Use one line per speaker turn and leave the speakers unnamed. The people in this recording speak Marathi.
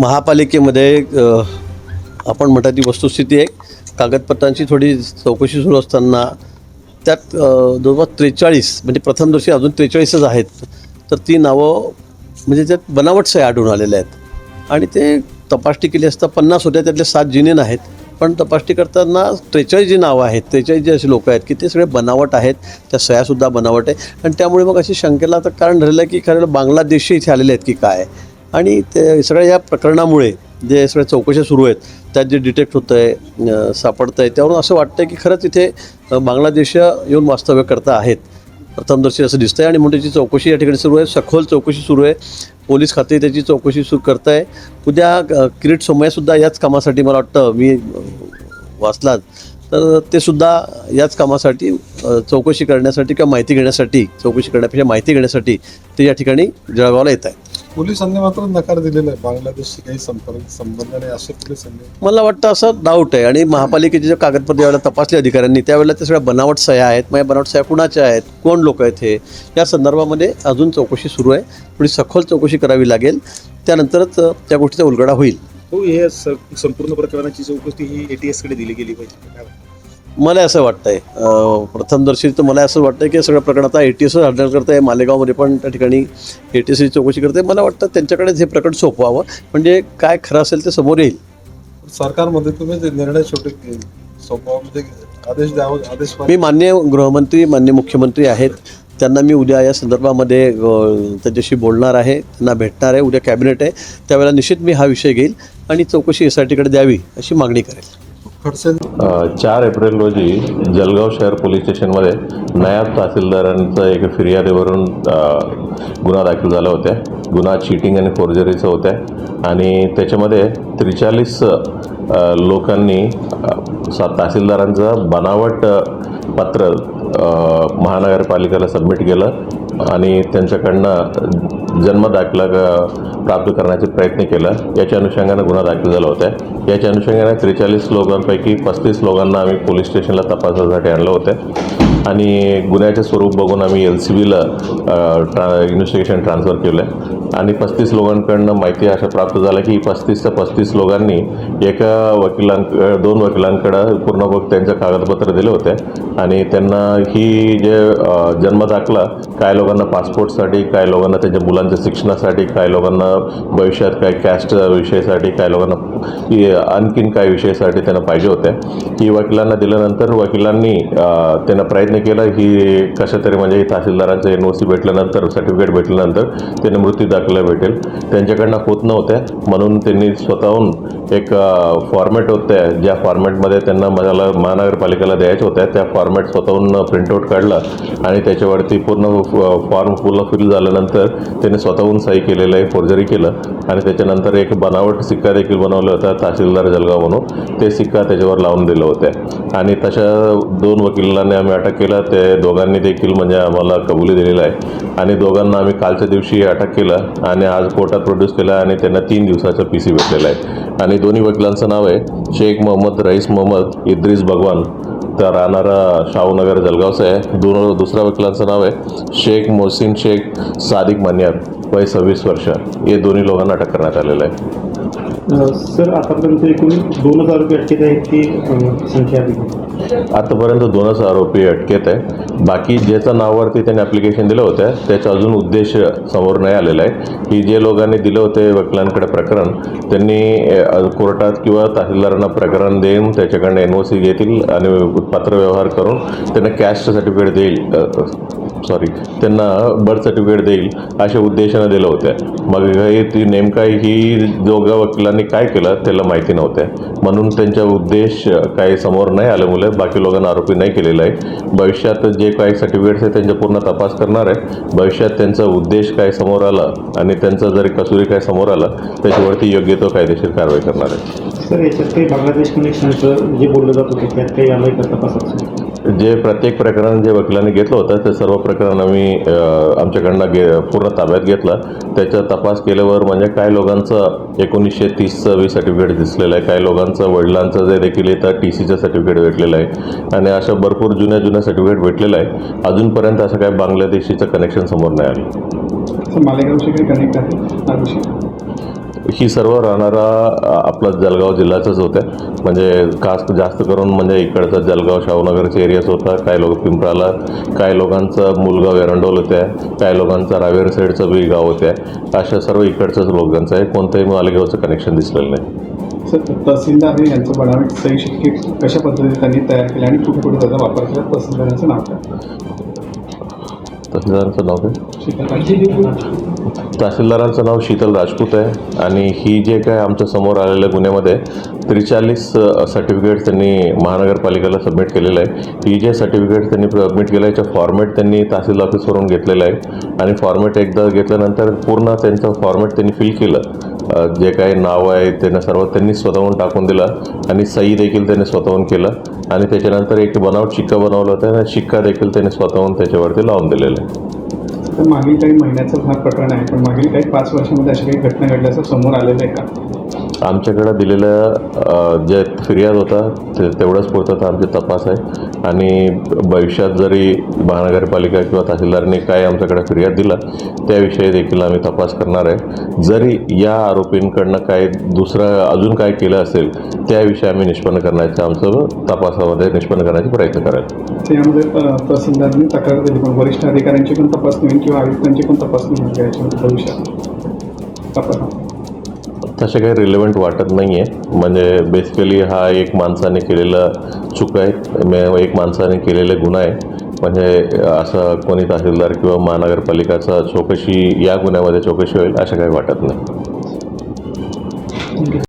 महापालिकेमध्ये आपण म्हणतात ती वस्तुस्थिती आहे कागदपत्रांची थोडी चौकशी सुरू असताना त्यात जवळपास त्रेचाळीस म्हणजे प्रथम दिवशी अजून त्रेचाळीसच आहेत. तर ती नावं म्हणजे त्यात बनावट आढळून आलेल्या आहेत. आणि ते तपासणी केली असता पन्नास होत्या त्यातले सात जिनेन आहेत पण तपासणी करताना त्रेचाळीस जी नावं आहेत त्रेचाळीस जे असे लोक आहेत की ते सगळे बनावट आहेत. त्या सह्यासुद्धा बनावट आहे. आणि त्यामुळे मग अशी शंकेला आता कारण ठरलं आहे की खरं बांगलादेशी इथे आलेले आहेत की काय? आणि ते सगळ्या या प्रकरणामुळे जे सगळ्या चौकशा सुरू आहेत त्यात जे डिटेक्ट होतं आहे सापडतं आहे त्यावरून असं वाटतं की खरंच इथे बांगलादेश येऊन वास्तव्य करता आहेत. प्रथमदर्शी असं दिसतंय आणि म्हणून त्याची चौकशी या ठिकाणी सुरू आहे. सखोल चौकशी सुरू आहे. पोलीस खाते त्याची चौकशी सुरू करत आहे उद्या किरीट सोमय्यासुद्धा याच कामासाठी मला वाटतं मी वाचलात तर ते सुद्धा याच कामासाठी चौकशी करण्यासाठी किंवा माहिती घेण्यासाठी चौकशी करण्यापेक्षा माहिती घेण्यासाठी ते या ठिकाणी जळगावला येत आहे
पोलिसांनी मात्र नकार दिलेला आहे. बांगलादेशशी काही संपर्क संबंध नाही असे पोलिसांनी
मला वाटतं असं डाऊट आहे. आणि महापालिकेचे जे कागदपत्र ज्यावेळेला तपासले अधिकाऱ्यांनी त्यावेळेला ते सगळ्या बनावट सह्या आहेत. मग या बनावट सह्या कुणाच्या आहेत? कोण लोक आहेत हे? या संदर्भामध्ये अजून चौकशी सुरू आहे. थोडी सखोल चौकशी करावी लागेल. त्यानंतरच त्या गोष्टीचा उलगडा होईल.
हो हे स- संपूर्ण प्रकरणाची चौकशी ही एटीएसकडे दिली गेली पाहिजे?
मला असं वाटतंय. प्रथमदर्शी तर मला असं वाटतं की सगळं प्रकरण आता ए टी एसच हँडल करतं आहे मालेगावमध्ये पण त्या ठिकाणी ए टी एसची चौकशी करते मला वाटतं त्यांच्याकडेच हे प्रकरण सोपवावं. म्हणजे काय खरं असेल ते समोर येईल.
सरकारमध्ये तुम्ही जे निर्णय शेवटी सोपवा म्हणजे आदेश द्यावा आदेश
मी मान्य गृहमंत्री मान्य मुख्यमंत्री आहेत. त्यांना मी उद्या या संदर्भामध्ये त्यांच्याशी बोलणार आहे. त्यांना भेटणार आहे. उद्या कॅबिनेट आहे. त्यावेळेला निश्चित मी हा विषय घेईल आणि चौकशी एस आय टीकडे द्यावी अशी मागणी करेल.
खडसे
चार एप्रिल रोजी जलगाव शहर पोलीस स्टेशनमध्ये नायब तहसीलदारांचं एक फिर्यादीवरून गुन्हा दाखल झाला होता. गुन्हा चिटिंग आणि फोर्जरीचा होता. आणि त्याच्यामध्ये त्रेचाळीस लोकांनी सा तहसीलदारांचं बनावट पत्र महानगरपालिकेला सबमिट केलं. आणि त्यांच्याकडनं जन्मदाखला दाखला प्राप्त करण्याचा प्रयत्न केला. याच्या अनुषंगानं गुन्हा दाखल झाला होता. याच्या अनुषंगाने त्रेचाळीस लोकांपैकी पस्तीस लोकांना आम्ही पोलीस स्टेशनला तपासासाठी आणलं होतं. आणि गुन्ह्याचे स्वरूप बघून आम्ही एल सी बीला ट्रा इन्व्हेस्टिगेशन ट्रान्सफर केलं आहे आणि पस्तीस लोकांकडनं माहिती अशा प्राप्त झालं की पस्तीस ते पस्तीस लोकांनी एका वकिलांक दोन वकिलांकडं पूर्ण बघ त्यांचं कागदपत्र दिले होते. आणि त्यांना ही जे जन्म दाखला काय लोकांना पासपोर्टसाठी काय लोकांना त्यांच्या मुलांच्या शिक्षणासाठी काय लोकांना भविष्यात काय कॅस्ट विषयासाठी काय लोकांना की आणखीन काय विषयासाठी त्यांना पाहिजे होत्या ही वकिलांना दिल्यानंतर वकिलांनी त्यांना प्रयत्न केला ही कशा तरी म्हणजे ही तहसीलदारांचं एन ओ सी भेटल्यानंतर सर्टिफिकेट भेटल्यानंतर त्यांना मृत्यू दाखला भेटेल. त्यांच्याकडनं होत नव्हत्या म्हणून त्यांनी स्वतःहून एक फॉर्मॅट होत्या ज्या फॉर्मॅटमध्ये त्यांना मला महानगरपालिकेला द्यायच्या होत्या त्या फॉर्मॅट स्वतःहून प्रिंटआउट काढला आणि त्याच्यावरती पूर्ण फॉर्म पूर्ण फिल झाल्यानंतर त्याने स्वतःहून सही केलेलं आहे फोर्जरी केलं. आणि त्याच्यानंतर एक बनावट सिक्का देखील बनवला होता तहसीलदार जलगाव म्हणून. ते सिक्का त्याच्यावर लावून दिलं होतं. आणि तशा दोन वकिलांनी आम्ही अटक केलं. ते दोघांनी देखील म्हणजे आम्हाला कबुली दिलेलं आहे. आणि दोघांना आम्ही कालच्या दिवशी अटक केलं आणि आज कोर्टात प्रोड्यूस केला आणि त्यांना तीन दिवसाचा पी सी भेटलेला आहे. आणि दोन्ही वकिलांचं नाव आहे शेख मोहम्मद रईस मोहम्मद इद्रिस भगवान. तर राहणारा शाहूनगर जलगावचा आहे. दोन दुसऱ्या वकिलांचं नाव आहे शेख मोहसिन शेख सादिक मान्यात वय सव्वीस वर्ष. हे दोन्ही लोकांना अटक करण्यात आलेलं आहे.
सर आतापर्यंत एकूण दोन हजार रुपये अटकेत आहेत ती संख्या आहे
आतापर्यंत दोनच आरोपी अटकेत आहे बाकी ज्याच्या नावावरती त्यांनी ॲप्लिकेशन दिलं होतं त्याचा अजून उद्देश समोर नाही आलेला आहे. की जे लोकांनी दिलं होते वकिलांकडे प्रकरण त्यांनी कोर्टात किंवा तहसीलदारांना प्रकरण देऊन त्याच्याकडनं एन ओ सी घेतील आणि पत्रव्यवहार करून त्यांना कॅस्ट सर्टिफिकेट देईल सॉरी त्यांना बर्थ सर्टिफिकेट देईल अशा उद्देशानं दिलं होतं. मग हे ती नेमका ही दोघा वकिलांनी काय केलं त्याला माहिती नव्हत्या म्हणून त्यांचा उद्देश काही समोर नाही आल्यामुळे बाकी लोकांना आरोपी नाही केलेला आहे. भविष्यात जे काही सर्टिफिकेट्स आहेत त्यांचा पूर्ण तपास करणार आहे. भविष्यात त्यांचा उद्देश काय समोर आला आणि त्यांचा जरी कसुरी काय समोर आला त्याच्यावरती योग्य तो कायदेशीर कारवाई करणार आहे.
सर याच्यात काही बांगलादेश कनेक्शनचं जे बोललं जात होतं त्यात काही आलं का तपासात
जे प्रत्येक प्रकरण जे वकिलांनी घेतलं होतं ते सर्व प्रकरण आम्ही आमच्याकडनं गे पूर्ण ताब्यात घेतलं. त्याचा तपास केल्यावर म्हणजे काही लोकांचं एकोणीसशे तीसचं वी सर्टिफिकेट दिसलेलं आहे. काही लोकांचं वडिलांचं जे देखील येतं टी सीचं सर्टिफिकेट भेटलेलं आहे. आणि अशा भरपूर जुन्या जुन्या सर्टिफिकेट भेटलेलं आहे. अजूनपर्यंत असं काही बांगलादेशीचं कनेक्शन समोर नाही आलं.
मालेगावशी काही कनेक्ट आहे? हा
सर्व राहणारा आपला जळगाव जिल्ह्याचाच होत्या म्हणजे खास जास्त करून म्हणजे इकडचं जळगाव शाहूनगरचे एरियाच होता. काही लोक पिंपराला काही लोकांचं मुलगाव एरंडोल होत्या. काही लोकांचा रावेर साईडचं बी गाव होत्या. अशा सर्व इकडचंच लोकांचं आहे. कोणतंही मालेगावचं कनेक्शन दिसलेलं नाही.
तहसीलदार हे यांचं बनावट सही शिक्के कशा पद्धतीने त्यांनी तयार केले आणि कुठे कुठे त्याचा वापर केला? तहसीलदारांचं नाव काय?
तहसीलदारांचं नाव काय? तहसीलदारांचं नाव शीतल राजपूत आहे. आणि ही जे काय आमच्यासमोर आलेल्या गुन्ह्यामध्ये त्रेचाळीस सर्टिफिकेट त्यांनी महानगरपालिकेला सबमिट केलेलं आहे. ही जे सर्टिफिकेट त्यांनी सबमिट केलं याचं फॉर्मॅट त्यांनी तहसील ऑफिसवरून घेतलेलं आहे. आणि फॉर्मॅट एकदा घेतल्यानंतर पूर्ण त्यांचं फॉर्मॅट त्यांनी फिल केलं. जे काही नाव आहे त्यांना सर्व त्यांनी स्वतःहून टाकून दिलं. आणि सही देखील त्यांनी स्वतःहून केलं. आणि त्याच्यानंतर एक बनावट शिक्का बनवला होता. आणि शिक्का देखील त्यांनी स्वतःहून त्याच्यावरती लावून दिलेला आहे.
तर मागील काही महिन्याचं हा प्रकरण आहे. पण मागील काही पाच वर्षामध्ये अशा काही घटना घडल्याचं समोर आलेलं आहे का?
आमच्याकडं दिलेलं जे फिर्याद होता ते तेवढंच पुरतं तर आमचे तपास आहे. आणि भविष्यात जरी महानगरपालिका किंवा तहसीलदारने काय आमच्याकडे फिर्याद दिला त्याविषयी देखील आम्ही तपास करणार आहे. जरी या आरोपींकडनं काय दुसरं अजून काय केलं असेल त्याविषयी आम्ही निष्पन्न करण्याचं आमचं तपासामध्ये निष्पन्न करण्याचा प्रयत्न करायचा
त्यामध्ये तहसीलदारांनी तक्रार दिली पण वरिष्ठ अधिकाऱ्यांची पण तपासणी होईल किंवा आयुक्तांची पण तपासणी होईल भविष्यात. तपास.
तसे काही रिलेवंट वाटत नाही आहे म्हणजे बेसिकली हा एक माणसाने केलेला चूक आहे मे- एक माणसाने केलेले गुन्हा आहे म्हणजे असं कोणी तहसीलदार किंवा महानगरपालिकाचा चौकशी या गुन्ह्यामध्ये चौकशी होईल असं काही वाटत नाही.